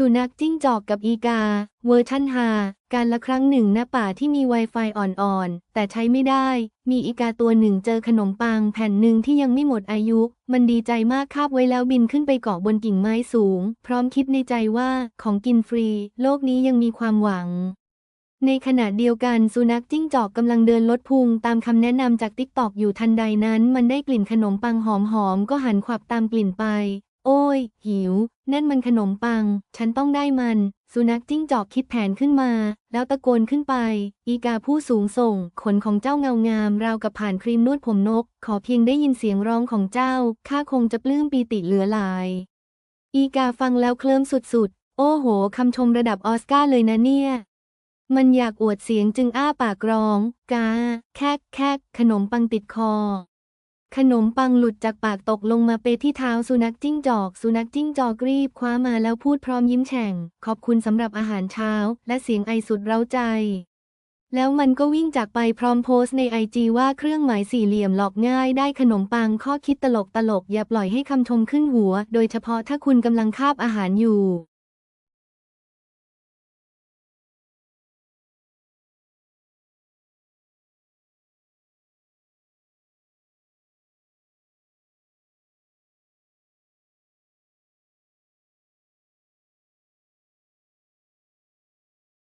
สุนัขจิ้งจอกกับอีกา เวอร์ชันฮาการละครั้งหนึ่งณป่าที่มี Wi-Fi อ่อนๆ แต่ใช้ไม่ได้ มีอีกาตัวหนึ่งเจอขนมปังแผ่นหนึ่งที่ยังไม่หมดอายุ มันดีใจมากคาบไว้แล้วบินขึ้นไปเกาะบนกิ่งไม้สูง พร้อมคิดในใจว่าของกินฟรี โลกนี้ยังมีความหวังในขณะเดียวกันสุนัขจิ้งจอกกำลังเดินลดพุงตามคำแนะนำจากติ๊กตอกอยู่ทันใดนั้น มันได้กลิ่นขนมปังหอมๆก็หันขวับตามกลิ่นไป โอ้ย หิว นั่นมันขนมปัง ฉันต้องได้มัน สุนัขจิ้งจอกคิดแผนขึ้นมา แล้วตะโกนขึ้นไป อีกาผู้สูงส่ง ขนของเจ้าเงางาม ราวกับผ่านครีมนวดผมนก ขอเพียงได้ยินเสียงร้องของเจ้า ข้าคงจะปลื้มปีติเหลือหลาย อีกาฟังแล้วเคลิ้มสุดๆ โอ้โห คำชมระดับออสการ์เลยนะเนี่ยมันอยากอวดเสียงจึงอ้าปากร้อง กา แคกแคกขนมปังติดคอ ขนมปังหลุดจากปากตกลงมาเปที่เท้าสุนัขจิ้งจอก สุนัขจิ้งจอกรีบคว้ามาแล้วพูดพร้อมยิ้มแฉ่ง ขอบคุณสำหรับอาหารเช้า และเสียงไอสุดเร้าใจ แล้วมันก็วิ่งจากไปพร้อมโพสต์ในไอจีว่าเครื่องหมายสี่เหลี่ยมหลอกง่ายได้ขนมปังข้อคิดตลกตลกๆอย่าปล่อยให้คำชมขึ้นหัว โดยเฉพาะถ้าคุณกำลังคาบอาหารอยู่